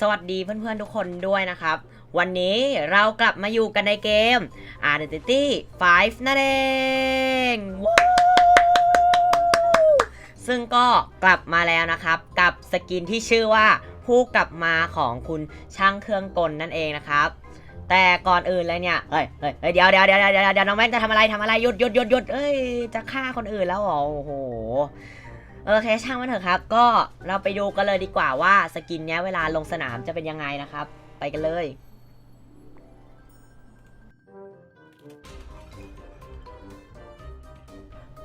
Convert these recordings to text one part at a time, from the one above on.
สวัสดีเพื่อนๆทุกคนด้วยนะครับ วันนี้เรากลับมาอยู่กันในเกม Identity 5 นั่นเองซึ่งก็กลับมาแล้วนะครับ กับสกินที่ชื่อว่าผู้กลับมาของคุณช่างเครื่องกลนั่นเองนะครับ แต่ก่อนอื่นเลยเนี่ยเฮ้ยเฮ้ยเฮ้ยเดี๋ยวเดี๋ยวเดี๋ยวเดี๋ยวเดี๋ยวน้องแม็กจะทำอะไรทำอะไรหยุดหยุดหยุดหยุดเอ้ยจะฆ่าคนอื่นแล้วเหรอโอ้โห โอเคช่างมันเถอะครับ ก็เราไปดูกันเลยดีกว่าว่าสกินเนี้ยเวลาลงสนามจะเป็นยังไงนะครับ ไปกันเลย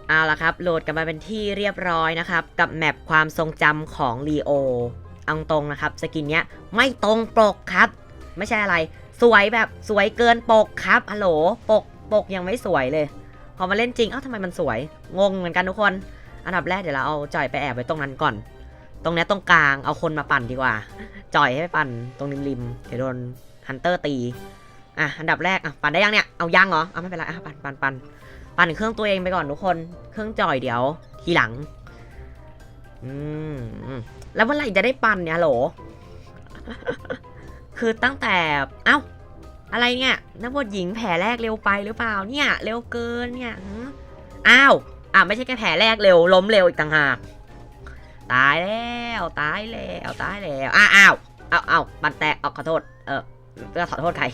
เอาละครับ โหลดกันมาเป็นที่เรียบร้อยนะครับ กับแมปความทรงจำของลีโอเอาตรงนะครับ สกินเนี้ยไม่ตรงปกครับ ไม่ใช่อะไร สวยแบบสวยเกินปกครับฮัลโหลปกปกยังไม่สวยเลย พอมาเล่นจริงเอ้าทำไมมันสวย งงเหมือนกันทุกคน อันดับแรกเดี๋ยวเราเอาจ่อยไปแอบไว้ตรงนั้นก่อน ตรงนี้ตรงกลางเอาคนมาปั่นดีกว่า จ่อยให้ไปปั่นตรงริมริมๆเดี๋ยวโดนฮันเตอร์ตี อะ อันดับแรกอะปั่นได้ยังเนี่ย เอายังเหรอ เอาไม่เป็นไรอะปั่นปั่นปั่นปั่นเครื่องตัวเองไปก่อนทุกคน เครื่องจ่อยเดี๋ยว ทีหลัง อืม แล้วเมื่อไหร่จะได้ปั่นเนี่ยโหล คือตั้งแต่ เอ้า อะไรเนี่ย นักบทหญิงแผลแรกเร็วไปหรือเปล่า เนี่ย เร็วเกินเนี่ยอ้าว อะไม่ใช่แค่แผลแรกเร็วล้มเร็วอีกต่างหาก ตายแล้วตายแล้วตายแล้วอ้าวอ้าวอ้าวอ้าวบันแตกเอาขอโทษ เออก็ขอโทษใคร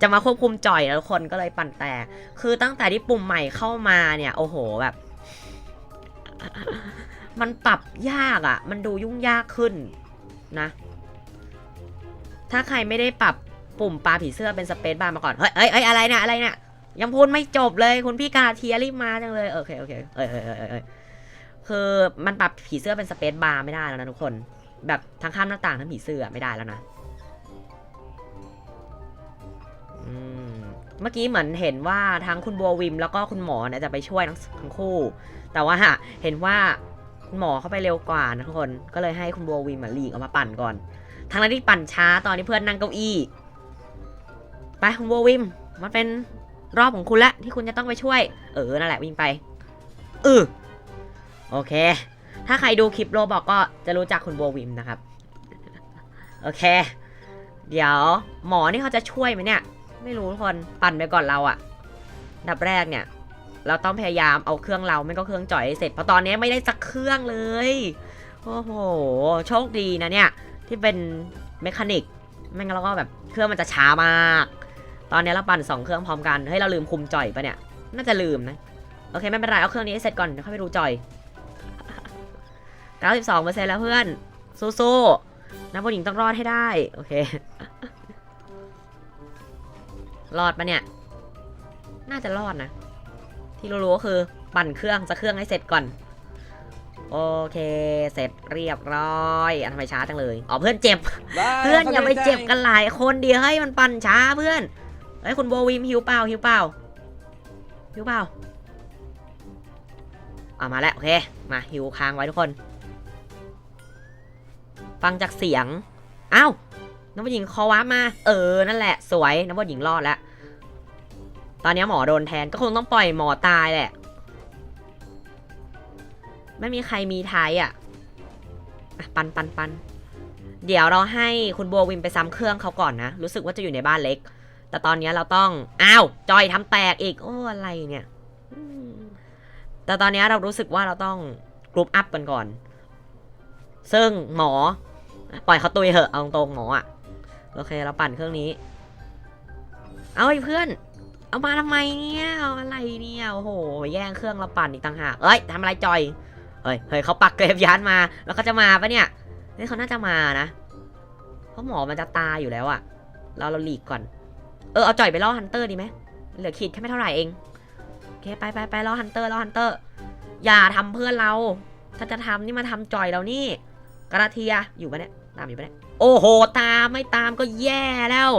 จะมาควบคุมจ่อยแล้วคนก็เลยปั่นแตก คือตั้งแต่ที่ปุ่มใหม่เข้ามาเนี่ย โอ้โหแบบ มันปรับยากอะ่ะ มันดูยุ่งยากขึ้นนะ ถ้าใครไม่ได้ปรับปุ่มปลาผีเสื้อเป็นสเปซบาร์มาก่อน เฮ้ยเฮ้ยเฮ้ยอะไรเนี่ยอะไรเนี่ย ยังพูดไม่จบเลยคุณพี่กาเทียรีบมาจังเลย โอเคโอเคเอ้ยเอ้ยเอ้ยเอ้ยเอ้ยคือมันปรับผีเสื้อเป็นสเปซบาร์ไม่ได้แล้วนะทุกคน แบบทั้งข้ามหน้าต่างทั้งผีเสื้อไม่ได้แล้วนะเมื่อกี้เหมือนเห็นว่าทั้งคุณบัววิม แล้วก็คุณหมอเนี่ยจะไปช่วยทั้งทั้งคู่ แต่ว่าเห็นว่าคุณหมอเข้าไปเร็วกว่านะทุกคนก็เลยให้คุณบัววิมมาลีกเอามาปั่นก่อนทั้งนั้นที่ปั่นช้าตอนที่เพื่อนนั่งเก้าอี้ไปคุณบัววิมมันเป็น รอบของคุณละที่คุณจะต้องไปช่วย เออ นั่นแหละวิ่งไปเออโอเค ถ้าใครดูคลิปโรบอกก็จะรู้จักคุณโบวิมนะครับ โอเค เดี๋ยวหมอนี่เขาจะช่วยไหมเนี่ย ไม่รู้ทุกคนปั่นไปก่อนเราอะดับแรกเนี่ย เราต้องพยายามเอาเครื่องเราไม่ก็เครื่องจ่อยเสร็จเพราะตอนนี้ไม่ได้สักเครื่องเลย โอ้โห โชคดีนะเนี่ย ที่เป็นเมคานิกไม่งั้นเราก็แบบเครื่องมันจะช้ามาก ตอนนี้เราปั่นสองเครื่องพร้อมกันเฮ้ยเราลืมคุมจ่อยปะเนี่ยน่าจะลืมนะโอเคไม่เป็นไรเอาเครื่องนี้ให้เสร็จก่อนเดี๋ยวค่อยไปดูจ่อย92%แล้วเพื่อนสู้ๆนักบอลหญิงต้องรอดให้ได้โอเครอดปะเนี่ย น่าจะรอดนะ ที่รู้ๆก็คือปั่นเครื่องจะเครื่องให้เสร็จก่อน โอเค เสร็จเรียบร้อยอันทำไมช้าจังเลย อ๋อเพื่อนเจ็บ เพื่อนอย่าไปเจ็บกันหลายคนเดียวให้มันปั่นช้าเพื่อน เฮ้ยคุณโบวิมหิวเปล่าหิวเปล่าหิวเปล่าเอามาแล้วโอเคมาหิวค้างไว้ทุกคน ฟังจากเสียงอ้าวน้ำผู้หญิงคอว้ามา เออนั่นแหละ สวยน้ำผู้หญิงรอดแล้วตอนนี้หมอโดนแทนก็คงต้องปล่อยหมอตายแหละ ไม่มีใครมีท้ายอะปันปันปันเดี๋ยวเราให้คุณโบวิมไปซ้ำเครื่องเขาก่อนนะ รู้สึกว่าจะอยู่ในบ้านเล็ก แต่ตอนนี้เราต้อง อ้าว จอยทำแตกอีก โอ้ อะไรเนี่ย แต่ตอนนี้เรารู้สึกว่าเราต้องกรุ๊ปอัพกันก่อน ซึ่งหมอ ปล่อยเขาตุยเหอะ เอาตรงหมออะโอเค เราปั่นเครื่องนี้ เอาไอ้เพื่อน เอามาทำไมเนี่ย เอาอะไรเนี่ย โอ้โห แย่งเครื่องเราปั่นอีกต่างหาก เอ้ยทำอะไรจอย เฮ้ย เฮ้ยเขาปักเกรฟยานมา แล้วเขาจะมาปะเนี่ยนี่เขาน่าจะมานะ เพราะหมอมันจะตายอยู่แล้วอะเราเราหลีกก่อน เออเอาจ่อยไปล่อฮันเตอร์ดีไหมเหลือขีดแค่ไม่เท่าไหร่เองโอเคไปไปไปล่อฮันเตอร์ล่อฮันเตอร์ อย่าทำเพื่อนเรา ถ้าจะทำนี่มาทำจ่อยเรานี่กระเทียอยู่ปะเนี่ยตามอยู่ปะเนี่ยโอ้โหตามไม่ตามก็แย่แล้ว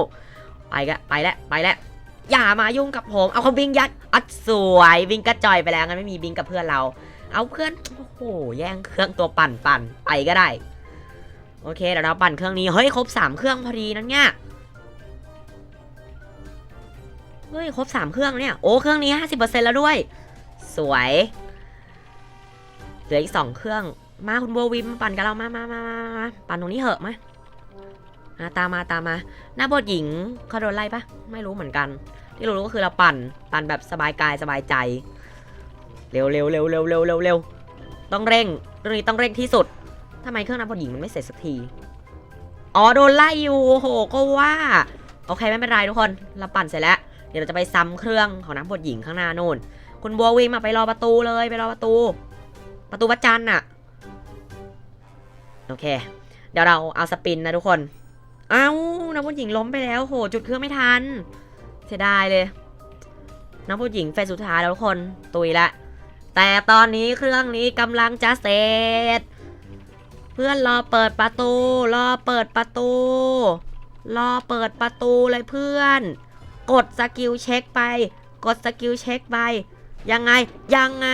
ไปกะไปแล้วไปแล้วอย่ามายุ่งกับผม เอาเขาบิงยัด อัดสวยบิงกระจอยไปแล้วงั้นไม่มีบิงกับเพื่อนเรา เอาเพื่อนโอ้โหแย่งเครื่องตัวปั่นปั่นไปก็ได้ โอเคเดี๋ยวเราปั่นเครื่องนี้ เฮ้ยครบสามเครื่องพอดีนั่นเนี่ย เฮ้ย ครบสามเครื่องเนี่ย โอ้ เครื่องนี้ห้าสิบเปอร์เซ็นแล้วด้วย สวย เหลืออีกสองเครื่อง มาคุณโบวิมปั่นกับเรา มามามามามาปั่นตรงนี้เหอะมาอะตามมาตามมา หน้าบทหญิงเขาโดนไล่ปะไม่รู้เหมือนกัน ที่รู้ก็คือเราปั่น ปั่นแบบสบายกายสบายใจ เร็วเร็วเร็วเร็วเร็วเร็วเร็วต้องเร่งเรื่องนี้ต้องเร่งที่สุดทำไมเครื่องน้ำบทหญิงมันไม่เสร็จสักที อ๋อโดนไล่อยู่โอ้โหก็ว่า โอเคไม่เป็นไรทุกคน เราปั่นเสร็จแล้ว เดี๋ยวเราจะไปซ้ำเครื่องของนักบทหญิงข้างหน้านู่น คุณบัววิงมาไปรอประตูเลยไปรอประตู ประตูวัดจันทร์น่ะ โอเค เดี๋ยวเราเอาสปินนะทุกคน เอ้านักบทหญิงล้มไปแล้วโห จุดเครื่องไม่ทัน เสียดายเลยนักบทหญิงเฟสสุดท้ายแล้วทุกคน ตุยละ แต่ตอนนี้เครื่องนี้กำลังจะเสร็จ เพื่อนรอเปิดประตู รอเปิดประตู รอเปิดประตูเลยเพื่อน กดสกิลเช็คไป กดสกิลเช็คไป ยังไง ยังไง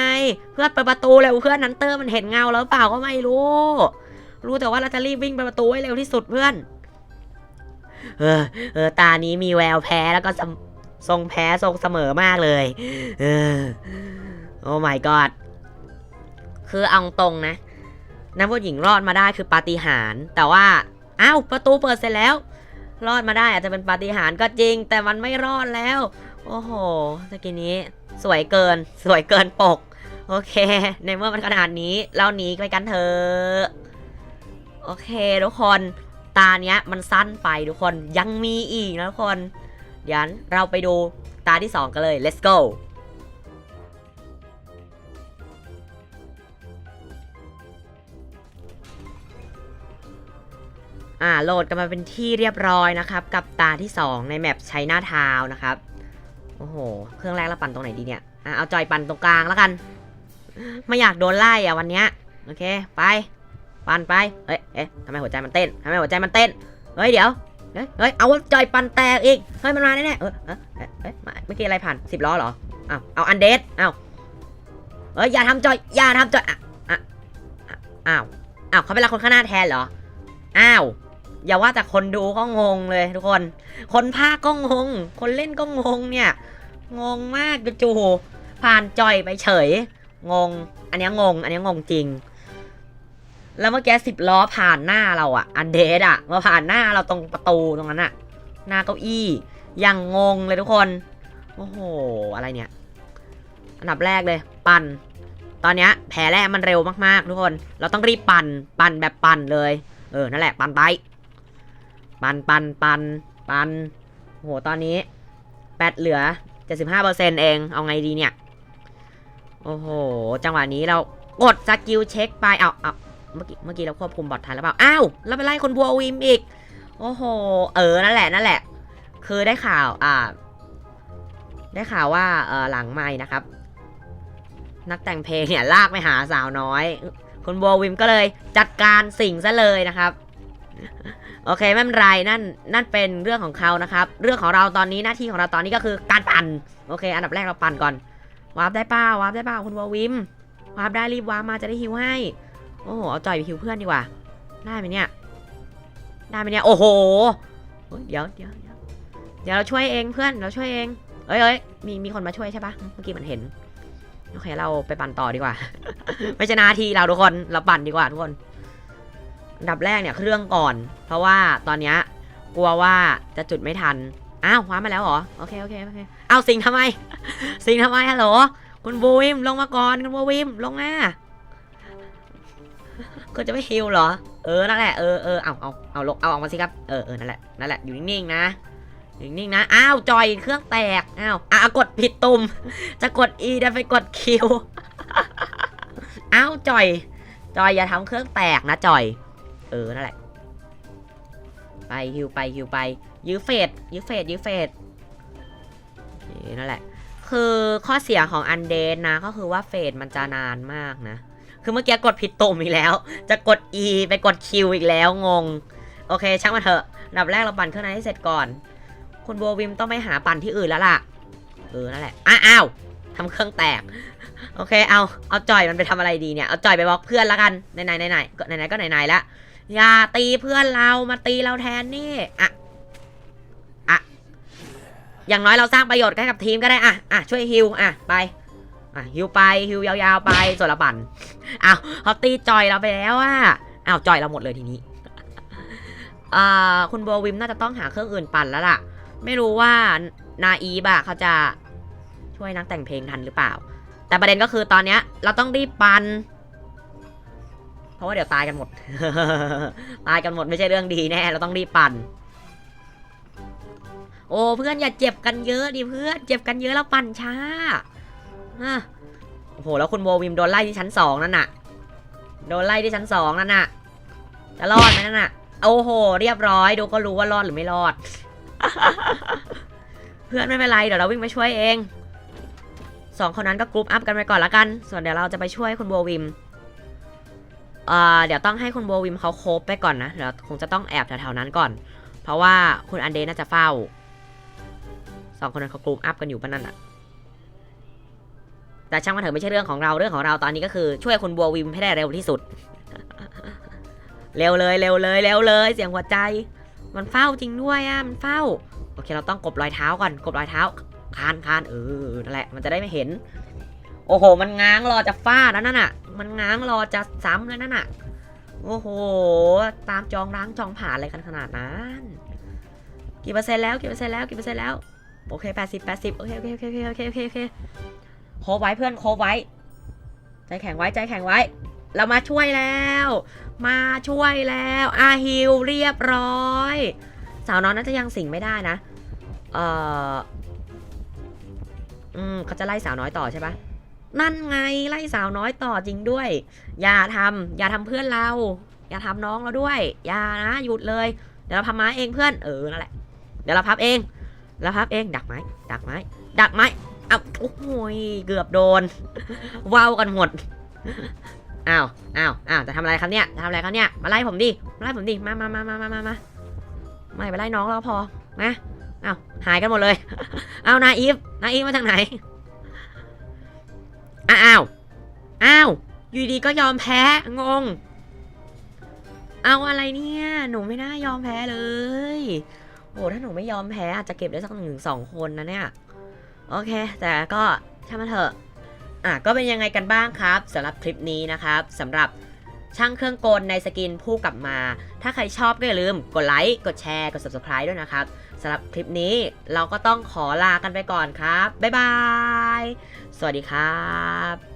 เพื่อนเปิดประตูเร็วเพื่อนนันเตอร์มันเห็นเงาแล้วเปล่าก็ไม่รู้ รู้แต่ว่าเราจะรีบวิ่งไปประตูให้เร็วที่สุดเพื่อน เออ เออ ตานี้มีแววแพ้แล้วก็สมทรงแพ้ทรงเสมอมากเลย เออ โอ้ my god คือเอาตรงนะนักผู้หญิงรอดมาได้คือปาฏิหาริย์แต่ว่า อ้าว ประตูเปิดเสร็จแล้ว รอดมาได้อาจจะเป็นปาฏิหาริย์ก็จริง แต่มันไม่รอดแล้ว โอ้โหตะกี้นี้สวยเกิน สวยเกินปก โอเค ในเมื่อมันขนาดนี้เราหนีไปกันเถอะโอเคทุกคนตาเนี้ยมันสั้นไปทุกคนยังมีอีกนะทุกคนเดี๋ยวเราไปดูตาที่ 2 กันเลย let's go อ่าโหลดกันมาเป็นที่เรียบร้อยนะครับ กับตาที่ 2 ในแมปใช้หน้าทาวนะครับ โอ้โห เครื่องแรกเราปั่นตรงไหนดีเนี่ยอะเอาจอยปั่นตรงกลางแล้วกัน ไม่อยากโดนไล่อะวันเนี้ย โอเค ไป ปั่นไปเอ้ย เอ๊ะทำไมหัวใจมันเต้นทำไมหัวใจมันเต้น เฮ้ยเดี๋ยว เฮ้ย เอาจอยปั่นแตกอีก เฮ้ยมันมาแน่ๆเออเออเอ๊ะเอ๊ะมาเมื่อกี้อะไรผ่านสิบล้อเหรอเอาเอาอันเดสอ้าเฮ้ยอย่าทำจอย อย่าทำจอย อะ อะ อ้าว อ้าวเขาเป็นรักคนข้างหน้าแทนเหรอ อ้าว อย่าว่าแต่คนดูก็งงเลยทุกคน คนภาคก็งง คนเล่นก็งงเนี่ย งงมากจู่ๆผ่านจอยไปเฉย งง อันนี้งง อันนี้งงจริง แล้วเมื่อกี้สิบล้อผ่านหน้าเราอะอันเดสอะมาผ่านหน้าเราตรงประตูตรงนั้นอะหน้าเก้าอี้ยังงงเลยทุกคน โอ้โห อะไรเนี่ย อันดับแรกเลย ปั่น ตอนนี้แผลแรกมันเร็วมากๆ ทุกคน เราต้องรีบปั่น ปั่นแบบปั่นเลย เออ นั่นแหละ ปั่นไป ปันปันปันปันโอ้โหตอนนี้แบตเหลือ75%เองเอาไงดีเนี่ย โอ้โห จังหวะนี้เรากดสกิลเช็คไปเอาเอาเมื่อกี้เมื่อกี้เราควบคุมบอททันแล้วเปล่าอ้าวแล้วไปไล่คนบัววิมอีก โอ้โห เออนั่นแหละนั่นแหละ คือได้ข่าวอ่า ได้ข่าวว่าเออหลังไม่นะครับ นักแต่งเพลงเนี่ยลากไปหาสาวน้อย คุณบัววิมก็เลยจัดการสิ่งซะเลยนะครับ โอเคไม่เป็นไรนั่นนั่นเป็นเรื่องของเขานะครับ เรื่องของเราตอนนี้หน้าที่ของเราตอนนี้ก็คือการปั่นโอเค อันดับแรกเราปั่นก่อนวาร์ปได้เป้าวาร์ปได้เป้าคุณวอวิมวาร์ปได้รีบวาร์ปมาจะได้ฮิวให้ โอ้โหเอาจ่อยไปฮิวเพื่อนดีกว่า ได้ไหมเนี่ยได้ไหมเนี่ยโอ้โหเดี๋ยวเดี๋ยวเดี๋ยวเราช่วยเองเพื่อนเราช่วยเองเอ้ยเอ้ยมีมีคนมาช่วยใช่ปะเมื่อกี้มันเห็นโอเคเราไปปั่นต่อดีกว่า ไม่ใช่หนาทีเราทุกคนเราปั่นดีกว่าทุกคน อันดับแรกเนี่ยเครื่องก่อน เพราะว่าตอนเนี้ยกลัวว่าจะจุดไม่ทัน อ้าวคว้ามาแล้วเหรอ โอเคโอเคโอเคเอาสิงทำไม สิงทำไมฮัลโหลคุณบูวิมลงมาก่อนคุณบูวิมลงมาก็จะไม่ฮิวเหรอ เออ นั่นแหละ เออเออเอาเอาเอาลงเอาออกมาสิครับ เออเออนั่นแหละ นั่นแหละ อยู่นิ่งๆนะ อยู่นิ่งๆนะ อ้าว จอย เครื่องแตก อ้าว อะ กดผิดตุ่ม จะกด E แต่ไปกด Q อ้าว จอย จอย อย่าทำเครื่องแตกนะจอย ออนั่นแหละ ไปฮิวไปฮิวไป ยื้อเฟดยื้อเฟดยื้อเฟดโอเคนั่นแหละ คือข้อเสียของอันเดนนะก็คือว่าเฟดมันจะนานมากนะ คือเมื่อกี้กดผิดตุ่มอีกแล้ว จะกด E ไปกด Q อีกแล้วงง โอเคช่างมันเถอะดับแรกเราปั่นเครื่องนั้นให้เสร็จก่อน คุณโบวิมต้องไปหาปั่นที่อื่นแล้วล่ะ เออนั่นแหละอ้าวทำเครื่องแตกโอเค เอา เอาจอยมันไปทำอะไรดีเนี่ย เอาจอยไปบล็อกเพื่อนแล้วกัน ไหนไหนไหนไหนก็ไหนไหนก็ไหนไหนละ อย่าตีเพื่อนเรามาตีเราแทนนี่อะอะอย่างน้อยเราสร้างประโยชน์ให้กับทีมก็ได้อะอะช่วยฮิวอะไปอะฮิวไปฮิวยาวๆไปส่วนละบันอ้าวเขาตีจอยเราไปแล้วอะอ้าวจอยเราหมดเลยทีนี้อ่าคุณโบวิมน่าจะต้องหาเครื่องอื่นปั่นแล้วล่ะ ไม่รู้ว่านาอีบอะเขาจะช่วยนักแต่งเพลงทันหรือเปล่า แต่ประเด็นก็คือตอนเนี้ยเราต้องรีบปั่น เพราะว่าเดี๋ยวตายกันหมด ตายกันหมดไม่ใช่เรื่องดีแน่ เราต้องรีบปั่น โอ้เพื่อนอย่าเจ็บกันเยอะดิเพื่อนเจ็บกันเยอะแล้วปั่นช้าอะโอ้โหแล้วคุณโบวิมโดนไล่ที่ชั้นสองนั่นน่ะ โดนไล่ที่ชั้นสองนั่นน่ะ จะรอดไหมนั่นน่ะ โอ้โห เรียบร้อยดูก็รู้ว่ารอดหรือไม่รอด เพื่อนไม่เป็นไรเดี๋ยวเราวิ่งไปช่วยเองสองคนนั้นก็กรุ๊ปอัพกันไปก่อนละกัน ส่วนเดี๋ยวเราจะไปช่วยคุณโบวิม เเดี๋ยวต้องให้คุณโบวิมเขาโคบไปก่อนนะ เดี๋ยวคงจะต้องแอบแถวๆนั้นก่อน เพราะว่าคุณอันเดน่าจะเฝ้า สองคนนั้นเขากรุ๊ปอัพกันอยู่ปะนั่นอะแต่ช่างมันเถอะไม่ใช่เรื่องของเราเรื่องของเราตอนนี้ก็คือช่วยคุณโบวิมให้ได้เร็วที่สุด เร็วเลยเร็วเลยเร็วเลย เสียงหัวใจ มันเฝ้าจริงด้วยอะมันเฝ้า โอเคเราต้องกบรอยเท้าก่อนกบรอยเท้าคานคานเออนั่นแหละมันจะได้ไม่เห็น โอ้โห มันง้างรอจะฟาดแล้วนั่นน่ะ มันง้างรอจะซ้ำแล้วนั่นน่ะ โอ้โห ตามจองล้างจองผ่านอะไรกันขนาดนั้น กี่เปอร์เซ็นต์แล้วกี่เปอร์เซ็นต์แล้วกี่เปอร์เซ็นต์แล้ว โอเคแปดสิบแปดสิบโอเคโอเคโอเคโอเคโอเคโอเคโคไว้เพื่อนโคไว้ ใจแข็งไว้ใจแข็งไว้ เรามาช่วยแล้ว มาช่วยแล้วอาฮิวเรียบร้อย สาวน้อยน่าจะยังสิงไม่ได้นะ เอ่อ อืมเขาจะไล่สาวน้อยต่อใช่ปะ นั่นไงไล่สาวน้อยต่อจริงด้วย อย่าทำอย่าทำเพื่อนเรา อย่าทำน้องเราด้วย อย่านะหยุดเลย เดี๋ยวเราพับไม้เองเพื่อนเออนั่นแหละ เดี๋ยวเราพับเองเราพับเอง ดักไม้ดักไม้ดักไม้เอาโอ้โหยเกือบโดนว้าวกันหมดอ้าวอ้าวอ้าวจะทำอะไรครับเนี่ยจะทำอะไรครับเนี่ยมาไล่ผมดิมาไล่ผมดิมามามามามามามาไม่ไปไล่น้องเราพอมาอ้าวหายกันหมดเลยอ้าวนาอีฟนาอีฟมาจากไหน อ้าว อ้าว อยู่ดีก็ยอมแพ้ งง เอาอะไรเนี่ย หนูไม่น่ายอมแพ้เลย โอ้ถ้าหนูไม่ยอมแพ้อาจจะเก็บได้สักหนึ่งสองคนนะเนี่ย โอเค แต่ก็ช่างมันเถอะ อะ ก็เป็นยังไงกันบ้างครับสำหรับคลิปนี้นะครับสำหรับช่างเครื่องกลในสกินผู้กลับมา ถ้าใครชอบก็อย่าลืมกดไลค์ กดแชร์ กด subscribe ด้วยนะครับ สำหรับคลิปนี้เราก็ต้องขอลากันไปก่อนครับ บ๊ายบาย สวัสดีครับ